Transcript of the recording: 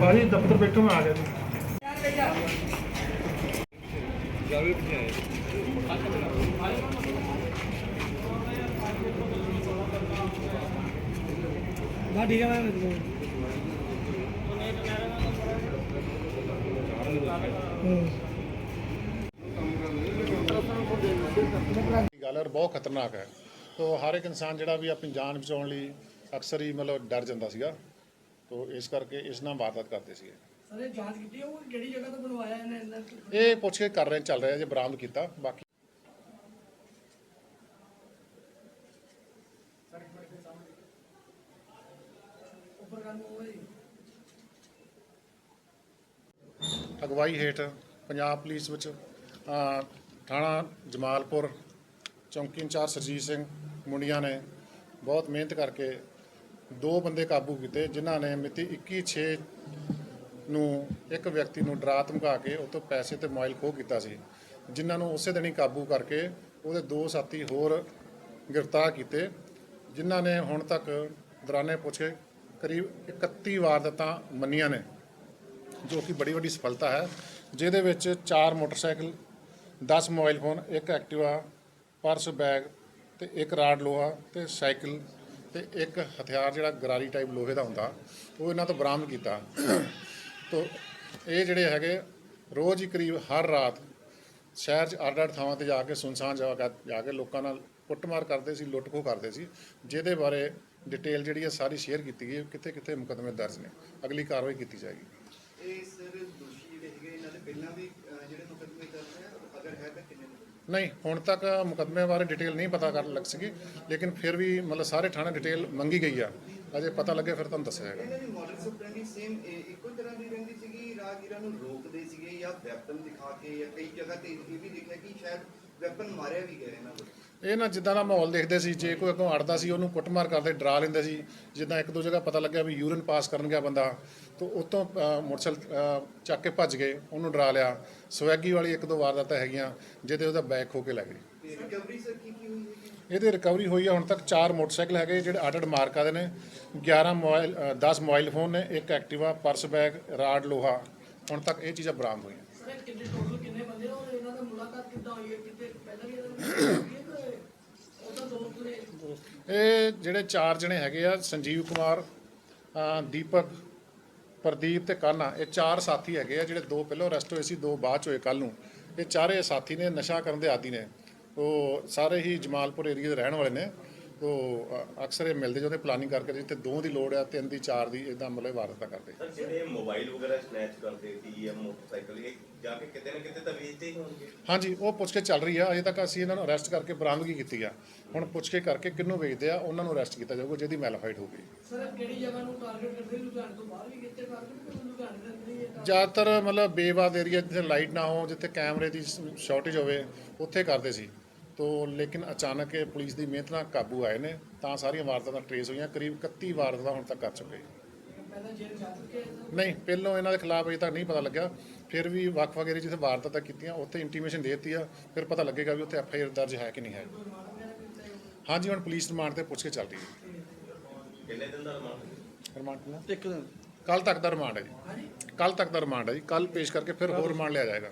ਪਾ ਦਫ਼ਤਰ ਬੈਠੋ ਮੈਂ ਆ ਗਿਆ ਜੀ। ਬਾ ਠੀਕ ਹੈ ਮੈਂ ਗੱਲ ਹੈ ਔਰ ਬਹੁਤ ਖਤਰਨਾਕ ਹੈ। ਤੋ ਹਰ ਇੱਕ ਇਨਸਾਨ ਜਿਹੜਾ ਵੀ ਆਪਣੀ ਜਾਨ ਬਚਾਉਣ ਲਈ ਅਕਸਰ ਹੀ ਮਤਲਬ ਡਰ ਜਾਂਦਾ ਸੀਗਾ ਤੋ ਇਸ ਕਰਕੇ ਇਸ ਨਾਲ ਵਾਰਦਾਤ ਕਰਦੇ ਸੀਗੇ। ਸਰ ਇਹ ਜਾਂਚ ਕੀਤੀ ਉਹ ਕਿਹੜੀ ਜਗ੍ਹਾ ਤੋਂ ਬਣਵਾਇਆ ਇਹਨੇ ਇਹਨਾਂ ਇਹ ਪੁੱਛ ਕੇ ਕਰ ਰਹੇ ਚੱਲ ਰਿਹਾ ਜੇ ਬਰਾਮਦ ਕੀਤਾ ਬਾਕੀ ਅਗਵਾਈ ਹੇਠ ਪੰਜਾਬ ਪੁਲਿਸ ਵਿੱਚ ਥਾਣਾ ਜਮਾਲਪੁਰ ਚੌਂਕੀ ਇੰਚਾਰਜ ਸਰਜੀਤ ਸਿੰਘ ਮੁੰਡੀਆਂ ਨੇ ਬਹੁਤ ਮਿਹਨਤ ਕਰਕੇ ਦੋ ਬੰਦੇ ਕਾਬੂ ਕੀਤੇ, ਜਿਨ੍ਹਾਂ ਨੇ ਮਿਤੀ 21/6 ਨੂੰ ਇੱਕ ਵਿਅਕਤੀ ਨੂੰ ਡਰਾ ਧਮਕਾ ਕੇ ਉਹ ਤੋਂ ਪੈਸੇ ਤੇ ਮੋਬਾਈਲ ਖੋਹ ਕੀਤਾ ਸੀ, ਜਿਨ੍ਹਾਂ ਨੂੰ ਉਸੇ ਦਿਨ ਹੀ ਕਾਬੂ ਕਰਕੇ ਉਹਦੇ ਦੋ ਸਾਥੀ ਹੋਰ ਗ੍ਰਿਫਤਾਰ ਕੀਤੇ, ਜਿਨ੍ਹਾਂ ਨੇ ਹੁਣ ਤੱਕ ਦੌਰਾਨੇ ਪੁੱਛੇ, ਕਰੀਬ 31 ਵਾਰਦਾਤਾਂ ਮੰਨੀਆਂ ਨੇ, ਜੋ ਕਿ ਬੜੀ ਵੱਡੀ ਸਫਲਤਾ ਹੈ, ਜਿਹਦੇ ਵਿੱਚ 4 ਮੋਟਰਸਾਈਕਲ 10 ਮੋਬਾਈਲ ਫੋਨ, ਇੱਕ ਐਕਟਿਵਾ, ਪਰਸ ਬੈਗ ਤੇ ਇੱਕ ਰਾਡ ਲੋਹਾ ਤੇ ਸਾਈਕਲ ਤੇ ਇੱਕ ਹਥਿਆਰ ਜਿਹੜਾ ਗਰਾਰੀ ਟਾਈਪ ਲੋਹੇ ਦਾ ਹੁੰਦਾ, ਉਹ ਇਹਨਾਂ ਤੋਂ ਬਰਾਮਦ ਕੀਤਾ। ਤੋ ਇਹ ਜਿਹੜੇ ਹੈਗੇ, ਰੋਜ਼ ਹੀ ਕਰੀਬ ਹਰ ਰਾਤ ਸ਼ਹਿਰ 'ਚ ਅੱਡ ਅੱਡ ਥਾਵਾਂ ਤੇ ਜਾ ਕੇ ਸੁਨਸਾਨ ਜਗ੍ਹਾ ਜਾ ਕੇ ਲੋਕਾਂ ਨਾਲ ਕੁੱਟਮਾਰ ਕਰਦੇ ਸੀ ਲੁੱਟ ਖੋਹ ਕਰਦੇ ਸੀ, ਜਿਹਦੇ ਬਾਰੇ ਡਿਟੇਲ ਜਿਹੜੀ ਹੈ ਸਾਰੀ ਸ਼ੇਅਰ ਕੀਤੀ ਗਈ ਕਿੱਥੇ ਕਿੱਥੇ ਮੁਕੱਦਮੇ ਦਰਜ ਨੇ। ਅਗਲੀ ਕਾਰਵਾਈ ਕੀਤੀ ਜਾਏਗੀ। ਇਹ ਸਰ ਦੋਸ਼ੀ ਜਿਹੜੇ ਹੈਗੇ, ਇਹਨਾਂ ਦੇ ਪਹਿਲਾਂ ਵੀ ਜਿਹੜੇ ਮੁਕੱਦਮੇ ਦਰਜ ਹੈ ਅਗਰ ਹੈ ਤਾਂ ਕਿੰਨੇ ਨਹੀਂ, ਹੁਣ ਤੱਕ ਮੁਕੱਦਮੇ ਬਾਰੇ ਡਿਟੇਲ ਨਹੀਂ ਪਤਾ ਕਰ ਲੱਗ ਸਕੀ ਲੇਕਿਨ ਫਿਰ ਵੀ ਮਤਲਬ ਸਾਰੇ ਥਾਣੇ ਡਿਟੇਲ ਮੰਗੀ ਗਈ ਆ। ਅਜੇ ਪਤਾ ਲੱਗੇ, ਫਿਰ ਤੁਹਾਨੂੰ ਦੱਸਿਆ ਜਾਏਗਾ। ਇਹਨਾਂ ਦੀ ਮਾਡਲ ਸਪਰੈਂਡੀ ਸੇਮ ਇੱਕੋ ਤਰ੍ਹਾਂ ਦੀ ਰਹਿੰਦੀ ਸੀਗੀ, ਰਾਹਗੀਰਾਂ ਨੂੰ ਰੋਕਦੇ ਸੀਗੇ ਜਾਂ ਵੈਪਨ ਦਿਖਾ ਕੇ ਜਾਂ ਕਈ ਜਗ੍ਹਾ ਤੇ ਇਹ ਵੀ ਦੇਖਿਆ ਕਿ ਸ਼ਾਇਦ ਵੈਪਨ ਮਾਰਿਆ ਵੀ ਗਿਆ ਇਹਨਾਂ ਨੂੰ ਇਹ ਨਾ ਜਿੱਦਾਂ ਦਾ ਮਾਹੌਲ ਦੇਖਦੇ ਸੀ ਜੇ ਕੋਈ ਅੱਗੋਂ ਅੜਦਾ ਸੀ ਉਹਨੂੰ ਕੁੱਟਮਾਰ ਕਰਦੇ ਡਰਾ ਲੈਂਦੇ ਸੀ। ਜਿੱਦਾਂ ਇੱਕ ਦੋ ਜਗ੍ਹਾ ਪਤਾ ਲੱਗਿਆ ਵੀ ਯੂਰਿਨ ਪਾਸ ਕਰਨ ਗਿਆ ਬੰਦਾ ਤਾਂ ਉਤੋਂ ਮੋਟਰਸਾਈਕਲ ਚੱਕ ਕੇ ਭੱਜ ਗਏ ਉਹਨੂੰ ਡਰਾ ਲਿਆ। ਸਵੈਗੀ ਵਾਲੀ ਇੱਕ ਦੋ ਵਾਰਦਾਤਾਂ ਹੈਗੀਆਂ ਜਿਹਦੇ ਉਹਦਾ ਬੈਗ ਖੋ ਕੇ ਲੈ ਗਏ ਤੇ ਰਿਕਵਰੀ ਸਰ ਕੀ ਕੀ ਹੋਈ ਹੈਗੀ ਇਹਦੇ ਰਿਕਵਰੀ ਹੋਈ ਆ ਹੁਣ ਤੱਕ 4 ਮੋਟਰਸਾਈਕਲ ਹੈਗੇ ਜਿਹੜੇ ਅੱਡ ਮਾਰਕਾ ਦੇ ਨੇ। 11 ਮੋਬਾਈਲ ਅ, 10 ਮੋਬਾਈਲ ਫੋਨ ਨੇ ਇੱਕ ਐਕਟਿਵਾ ਪਰਸ ਬੈਗ ਰਾਡ ਲੋਹਾ। ਹੁਣ ਤੱਕ ਇਹ ਚੀਜ਼ਾਂ ਬਰਾਮਦ ਹੋਈਆਂ। ਸਰ ਇਹ ਕਿੰਨੇ ਟੋਟਲ ਕਿੰਨੇ ਬੰਦੇ ਔਰ ਇਹਨਾਂ ਦਾ ਮੁਲਾਕਾਤ ਕਿੱਦਾਂ ਹੋਈ ਹੈ? ਕਿਤੇ ਪਹਿਲਾਂ ਵੀ ਇਹਨਾਂ ਨੂੰ ਹੋਈ ਹੈ ਦੋਸਤ ਨੇ ਇਹ ਜਿਹੜੇ ਚਾਰ ਜਣੇ ਹੈਗੇ ਆ ਸੰਜੀਵ ਕੁਮਾਰ ਅ, ਦੀਪਕ ਪ੍ਰਦੀਪ ਤੇ ਕਾਨਾ ਇਹ ਚਾਰ ਸਾਥੀ ਹੈਗੇ ਆ ਜਿਹੜੇ ਦੋ ਪਹਿਲਾਂ ਅਰੈਸਟ ਹੋਏ ਸੀ ਦੋ ਬਾਅਦ ਚ ਹੋਏ ਕੱਲ ਨੂੰ। ਇਹ ਚਾਰੇ ਸਾਥੀ ਨੇ ਨਸ਼ਾ ਕਰਨ ਦੇ ਆਦੀ ਨੇ। ਉਹ ਸਾਰੇ ਹੀ ਜਮਾਲਪੁਰ ਏਰੀਆ ਦੇ ਰਹਿਣ ਵਾਲੇ ਨੇ। ਉਹ ਅਕਸਰ ਇਹ ਮਿਲਦੇ ਜਾਂਦੇ ਪਲਾਨਿੰਗ ਕਰਕੇ ਜਿੱਥੇ ਦੋ ਦੀ ਲੋੜ ਆ ਤਿੰਨ ਦੀ ਚਾਰ ਦੀ ਇਦਾਂ ਮਤਲਬ ਵਾਰਦਾਤਾਂ ਕਰਦੇ। ਸਰ ਜਿਹੜੇ ਮੋਬਾਈਲ ਵਗੈਰਾ ਸਨੈਚ ਕਰਦੇ ਸੀ ਜਾਂ ਮੋਟਰਸਾਈਕਲ ਇਹ ਜਾ ਕੇ ਕਿਤੇ ਨਾ ਕਿਤੇ ਤਾਂ ਵੇਚਦੇ ਹੀ ਹੋਣਗੇ। ਹਾਂਜੀ ਉਹ ਪੁੱਛ ਕੇ ਚੱਲ ਰਹੀ ਆ ਅਜੇ ਤੱਕ ਅਸੀਂ ਇਹਨਾਂ ਨੂੰ ਅਰੈਸਟ ਕਰਕੇ ਬਰਾਮਦਗੀ ਕੀਤੀ ਆ। ਹੁਣ ਪੁੱਛ ਕੇ ਕਰਕੇ ਕਿੰਨੂੰ ਵੇਚਦੇ ਆ ਉਹਨਾਂ ਨੂੰ ਅਰੈਸਟ ਕੀਤਾ ਜਾਊਗਾ ਜਿਹਦੀ ਮੈਲੀਫਾਈਡ ਹੋਊਗੀ। ਸਰ ਕਿਹੜੀ ਜਗ੍ਹਾ ਨੂੰ ਟਾਰਗੇਟ ਕਰਦੇ ਲੁਧਿਆਣੇ ਤੋਂ ਬਾਹਰ ਵੀ ਕਿਤੇ ਟਾਰਗੇਟ ਕਰਦੇ ਲੁਧਿਆਣੇ ਦੇ ਅੰਦਰ ਹੀ ਇਹ ਜ਼ਿਆਦਾਤਰ ਮਤਲਬ ਬੇਵਾਦ ਏਰੀਆ ਜਿੱਥੇ ਲਾਈਟ ਨਾ ਹੋ ਜਿੱਥੇ ਕੈਮਰੇ ਦੀ ਸ਼ਾਰਟੇਜ ਹੋਵੇ ਉੱਥੇ ਕਰਦੇ ਸੀ। ਤੋ ਲੇਕਿਨ ਅਚਾਨਕ ਇਹ ਪੁਲਿਸ ਦੀ ਮਿਹਨਤ ਨਾਲ ਕਾਬੂ ਆਏ ਨੇ ਤਾਂ ਸਾਰੀਆਂ ਵਾਰਦਾਤਾਂ ਟਰੇਸ ਹੋਈਆਂ ਕਰੀਬ 31 ਵਾਰਦਾਤਾਂ ਹੁਣ ਤੱਕ ਕਰ ਚੁੱਕੇ ਨਹੀਂ ਪਹਿਲੋਂ ਇਹਨਾਂ ਦੇ ਖਿਲਾਫ ਅਜੇ ਤੱਕ ਨਹੀਂ ਪਤਾ ਲੱਗਿਆ ਫਿਰ ਵੀ ਵੱਖ-ਵੱਖ ਏਰੀਆ ਜਿੱਥੇ ਵਾਰਦਾਤਾਂ ਕੀਤੀਆਂ ਉੱਥੇ ਇੰਟੀਮੇਸ਼ਨ ਦੇ ਦਿੱਤੀ ਆ ਫਿਰ ਪਤਾ ਲੱਗੇਗਾ ਵੀ ਉੱਥੇ ਐਫ ਆਈ ਆਰ ਦਰਜ ਹੈ ਕਿ ਨਹੀਂ ਹੈ। ਹਾਂਜੀ ਹੁਣ ਪੁਲਿਸ ਰਿਮਾਂਡ ਤੇ ਪੁੱਛ ਕੇ ਚੱਲ ਰਹੀ ਹੈ। ਕਿੰਨੇ ਦਿਨ ਦਾ ਰਿਮਾਂਡ? ਰਿਮਾਂਡ ਕਿੰਨਾ? ਇੱਕ ਦਿਨ। ਕੱਲ ਤੱਕ ਦਾ ਰਿਮਾਂਡ ਹੈ ਜੀ। ਕੱਲ ਤੱਕ ਦਾ ਰਿਮਾਂਡ ਹੈ ਜੀ। ਕੱਲ ਪੇਸ਼ ਕਰਕੇ ਫਿਰ ਹੋਰ ਰਿਮਾਂਡ ਲਿਆ ਜਾਏਗਾ।